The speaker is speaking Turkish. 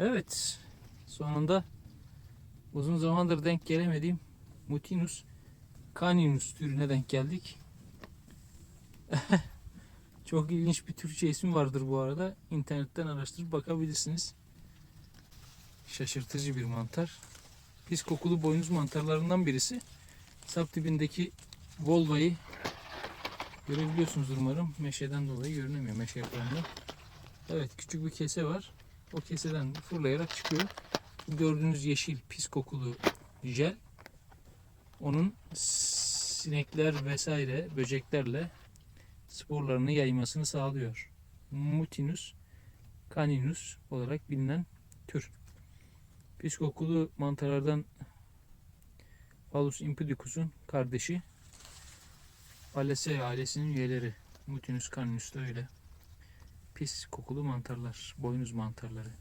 Evet. Sonunda uzun zamandır denk gelemediğim Mutinus caninus türüne denk geldik. Çok ilginç bir Türkçe ismi vardır bu arada. İnternetten araştırıp bakabilirsiniz. Şaşırtıcı bir mantar. Pis kokulu boynuz mantarlarından birisi. Sap dibindeki volvayı görebiliyorsunuzdur umarım. Meşeden dolayı görünemiyor meşe yaprağında. Evet küçük bir kese var. O keseden fırlayarak çıkıyor. Gördüğünüz yeşil pis kokulu jel onun sinekler vesaire böceklerle sporlarını yaymasını sağlıyor. Mutinus caninus olarak bilinen tür. Pis kokulu mantarlardan Palus impudicus'un kardeşi Palaceae ailesinin üyeleri. Mutinus caninus da öyle. Pis kokulu mantarlar, boynuz mantarları.